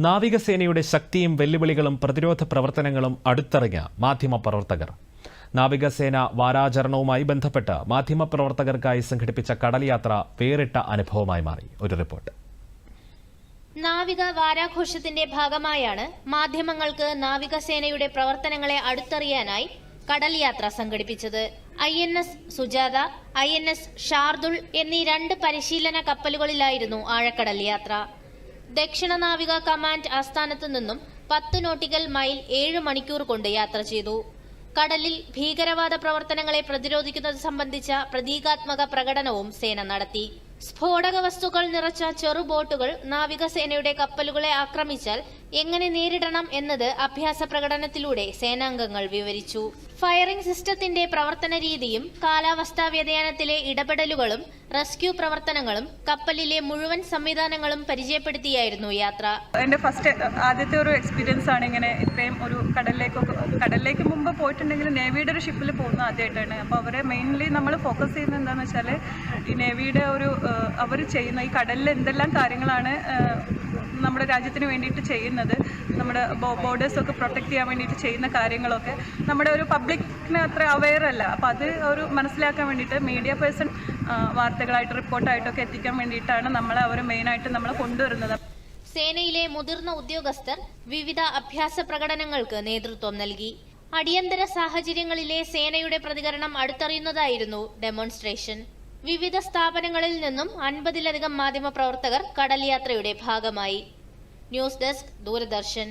നാവികസേനയുടെ ശക്തിയും വെല്ലുവിളികളും പ്രതിരോധ പ്രവർത്തനങ്ങളും അടുത്തറിഞ്ഞ മാധ്യമപ്രവർത്തകർ. നാവികസേന വാരാചരണവുമായി ബന്ധപ്പെട്ട് മാധ്യമപ്രവർത്തകർക്കായി സംഘടിപ്പിച്ച കടൽയാത്ര വേറിട്ട അനുഭവമായി മാറി. ഒരു റിപ്പോർട്ട്. നാവിക വാരാഘോഷത്തിന്റെ ഭാഗമായാണ് മാധ്യമങ്ങൾക്ക് നാവികസേനയുടെ പ്രവർത്തനങ്ങളെ അടുത്തറിയാനായി കടൽ യാത്ര സംഘടിപ്പിച്ചത്. I N S Sujata I N S Shardul എന്നീ രണ്ട് പരിശീലന കപ്പലുകളിലായിരുന്നു ആഴക്കടൽ യാത്ര. ദക്ഷിണ നാവിക കമാൻഡ് ആസ്ഥാനത്ത് നിന്നും പത്ത് നോട്ടിക്കൽ മൈൽ ഏഴ് മണിക്കൂർ കൊണ്ട് യാത്ര ചെയ്തു. കടലിൽ ഭീകരവാദ പ്രവർത്തനങ്ങളെ പ്രതിരോധിക്കുന്നത് സംബന്ധിച്ച പ്രതീകാത്മക പ്രകടനവും സേന നടത്തി. സ്ഫോടക വസ്തുക്കൾ നിറച്ച ചെറുബോട്ടുകൾ നാവികസേനയുടെ കപ്പലുകളെ ആക്രമിച്ചാൽ എങ്ങനെ നേരിടണം എന്നത് അഭ്യാസ പ്രകടനത്തിലൂടെ സേനാംഗങ്ങൾ വിവരിച്ചു. ഫയറിംഗ് സിസ്റ്റത്തിന്റെ പ്രവർത്തന രീതിയും കാലാവസ്ഥാ വ്യതിയാനത്തിലെ ഇടപെടലുകളും റെസ്ക്യൂ പ്രവർത്തനങ്ങളും കപ്പലിലെ മുഴുവൻ സംവിധാനങ്ങളും പരിചയപ്പെടുത്തിയായിരുന്നു യാത്ര. എന്റെ ഫസ്റ്റ് ആദ്യത്തെ ഒരു എക്സ്പീരിയൻസ് ആണ് ഇങ്ങനെ ഇത്രയും ഒരു കടലിലേക്കൊക്കെ കടലിലേക്ക് മുമ്പ് പോയിട്ടുണ്ടെങ്കിൽ നേവിയുടെ ഒരു ഷിപ്പിൽ പോകുന്ന ആദ്യമായിട്ടാണ്. അപ്പോൾ അവരെ മെയിൻലി നമ്മൾ ഫോക്കസ് ചെയ്യുന്നത് എന്താണെന്ന് വെച്ചാൽ ഈ നേവിയുടെ ഒരു അവർ ചെയ്യുന്ന ഈ കടലിൽ എന്തെല്ലാം കാര്യങ്ങളാണ് നമ്മുടെ രാജ്യത്തിന് വേണ്ടിയിട്ട് ചെയ്യുന്നത് നമ്മുടെ ബോർഡേഴ്സ് ഒക്കെ പ്രൊട്ടക്ട് ചെയ്യാൻ വേണ്ടിയിട്ട് ചെയ്യുന്ന കാര്യങ്ങളൊക്കെ. നമ്മുടെ ഒരു പബ്ലിക്കിന് അത്ര അവെയർ അല്ല. അപ്പോൾ അത് ഒരു മനസ്സിലാക്കാൻ വേണ്ടിയിട്ട് മീഡിയ പേഴ്സൺ വാർത്തകളായിട്ട് റിപ്പോർട്ടായിട്ടൊക്കെ എത്തിക്കാൻ വേണ്ടിയിട്ടാണ് നമ്മളെ അവർ മെയിനായിട്ട് നമ്മളെ കൊണ്ടുവരുന്നത്. സേനയിലെ മുതിർന്ന ഉദ്യോഗസ്ഥർ വിവിധ അഭ്യാസ പ്രകടനങ്ങൾക്ക് നേതൃത്വം നൽകി. അടിയന്തര സാഹചര്യങ്ങളിലെ സേനയുടെ പ്രതികരണം അടുത്തറിയുന്നതായിരുന്നു ഡെമോൺസ്ട്രേഷൻ വിവിധ സ്ഥാപനങ്ങളിൽ നിന്നും അൻപതിലധികം മാധ്യമപ്രവർത്തകർ കടൽ യാത്രയുടെ ഭാഗമായി. News desk Doordarshan.